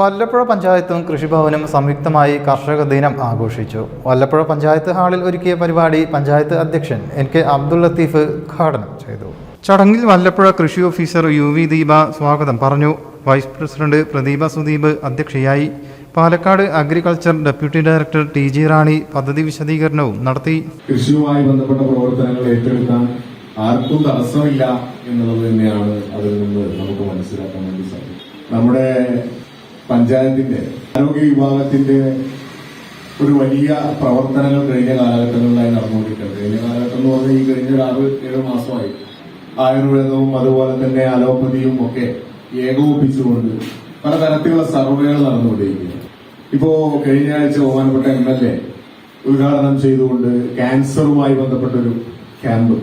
വല്ലപ്പുഴ പഞ്ചായത്തും കൃഷിഭവനും സംയുക്തമായി കർഷക ദിനം ആഘോഷിച്ചു. വല്ലപ്പുഴ പഞ്ചായത്ത് ഹാളിൽ ഒരുക്കിയ പരിപാടി പഞ്ചായത്ത് അധ്യക്ഷൻ എൻ കെ അബ്ദുൾ ലത്തീഫ് ഉദ്ഘാടനം ചെയ്തു. ചടങ്ങിൽ വല്ലപ്പുഴ കൃഷി ഓഫീസർ യു വി ദീപ സ്വാഗതം പറഞ്ഞു. വൈസ് പ്രസിഡന്റ് പ്രദീപ സുദീപ് അധ്യക്ഷയായി. Palakkad agriculture deputy director T G Rani പദ്ധതി വിശദീകരണവും നടത്തി. കൃഷിയുമായി ബന്ധപ്പെട്ട പ്രവർത്തനങ്ങൾ ഏറ്റെടുക്കാൻ ആർക്കും തടസ്സമില്ല എന്നുള്ളത് തന്നെയാണ് അതിൽ നിന്ന് നമുക്ക് മനസ്സിലാക്കാൻ വേണ്ടി സാധിക്കും. നമ്മുടെ പഞ്ചായത്തിന്റെ ആരോഗ്യ വിഭാഗത്തിന്റെ ഒരു വലിയ പ്രവർത്തനങ്ങൾ കഴിഞ്ഞ കാലഘട്ടങ്ങളിലായി നടന്നുകൊണ്ടിരിക്കുന്നത്. കഴിഞ്ഞ കാലഘട്ടം എന്ന് പറഞ്ഞാൽ ഈ കഴിഞ്ഞ ഒരു ആറ് ഏഴ് മാസമായി ആയുർവേദവും അതുപോലെ തന്നെ അലോപ്പതിയും ഒക്കെ ഏകോപിപ്പിച്ചുകൊണ്ട് പലതരത്തിലുള്ള സർവേകൾ നടന്നുകൊണ്ടിരിക്കുകയാണ്. ഇപ്പോ കഴിഞ്ഞ ആഴ്ച ബഹുമാനപ്പെട്ട എം എൽ എ ഉദ്ഘാടനം ചെയ്തുകൊണ്ട് ക്യാൻസറുമായി ബന്ധപ്പെട്ടൊരു ക്യാമ്പ്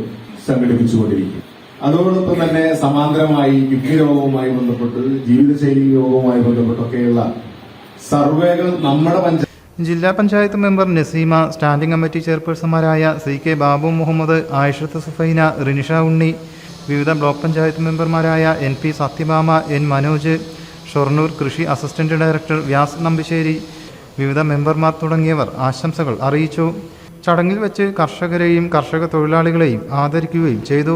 സംഘടിപ്പിച്ചുകൊണ്ടിരിക്കും അതോടൊപ്പം തന്നെ സമാന്തരമായി കിഡ്നി രോഗവുമായി ബന്ധപ്പെട്ട് ജീവിതശൈലി രോഗവുമായി ബന്ധപ്പെട്ടൊക്കെയുള്ള സർവേകൾ നമ്മുടെ പഞ്ചായത്ത് ജില്ലാ panchayat member Naseema standing committee ചെയർപേഴ്സൺമാരായ C K Babu Muhammad Ayishath Sufaina Rinisha Unni വിവിധ ബ്ലോക്ക് പഞ്ചായത്ത് മെമ്പർമാരായ N P Sathyabhama N Manoj Shoranur കൃഷി അസിസ്റ്റന്റ് ഡയറക്ടർ വ്യാസ് നമ്പിശ്ശേരി വിവിധ മെമ്പർമാർ തുടങ്ങിയവർ ആശംസകൾ അറിയിച്ചു. ചടങ്ങിൽ വെച്ച് കർഷകരെയും കർഷക തൊഴിലാളികളെയും ആദരിക്കുകയും ചെയ്തു.